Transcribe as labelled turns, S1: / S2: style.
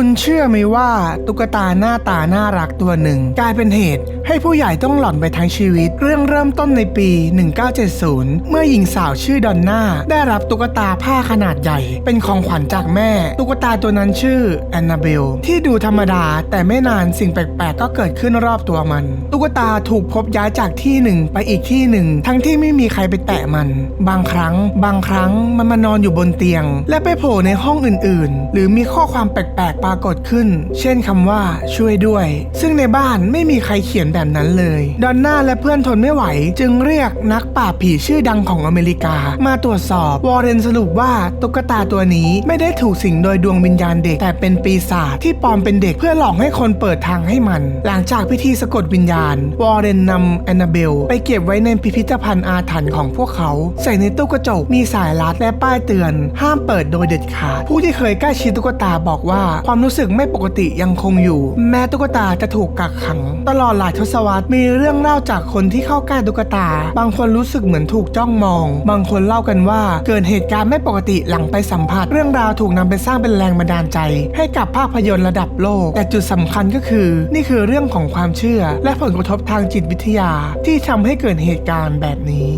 S1: คุณเชื่อไหมว่าตุ๊กตาหน้าตาน่ารักตัวหนึ่ง กลายเป็นเหตุ ให้ผู้ใหญ่ต้องหล่อนไปทั้งชีวิต เรื่องเริ่มต้นในปี 1970 เมื่อหญิงสาวชื่อดอนน่าได้รับตุ๊กตาผ้าขนาดใหญ่ เป็นของขวัญจากแม่ ตุ๊กตาตัวนั้นชื่อแอนนาเบลที่ดูธรรมดาแต่ไม่นานสิ่งแปลกๆ ก็เกิดขึ้นรอบตัวมัน ตุ๊กตาถูกพบย้ายจากที่หนึ่งไปอีกที่หนึ่ง ทั้งที่ไม่มีใครไปแตะมัน บางครั้ง บางครั้งมันมานอนอยู่บนเตียง และไปโผล่ในห้องอื่นๆ หรือมีข้อความแปลกๆปรากฏขึ้น เช่นคำว่าช่วยด้วย ซึ่งในบ้านไม่มีใครเขียนแบบนั้นเลย ดอนน่าและเพื่อนทนไม่ไหว จึงเรียกนักปราบผีชื่อดังของอเมริกา มาตรวจสอบ วอร์เรนสรุปว่าตุ๊กตาตัวนี้ไม่ได้ถูกสิงโดยดวงวิญญาณเด็ก แต่เป็นปีศาจที่ปลอมเป็นเด็กเพื่อหลอกให้คนเปิดทางให้มัน หลังจากพิธีสะกดวิญญาณ วอร์เรนนำแอนนาเบล ไปเก็บไว้ในพิพิธภัณฑ์อาถรรพ์ของพวกเขา ใส่ในตู้กระจกมีสายรัดและป้ายเตือน ห้ามเปิดโดยเด็ดขาด ผู้ที่เคยใกล้ชิดตุ๊กตาบอกว่าความความรู้สึกไม่ปกติยังคงอยู่ แม้ตุ๊กตาจะถูกกักขัง ตลอดหลายทศวรรษมีเรื่องเล่าจากคนที่เข้าใกล้ตุ๊กตา บางคนรู้สึกเหมือนถูกจ้องมอง บางคนเล่ากันว่า เกิดเหตุการณ์ไม่ปกติหลังไปสัมผัส เรื่องราวถูกนำไปสร้างเป็นแรงบันดาลใจ ให้กับภาพยนตร์ระดับโลก แต่จุดสำคัญก็คือ นี่คือเรื่องของความเชื่อ และผลกระทบทางจิตวิทยาที่ทำให้เกิดเหตุการณ์แบบนี้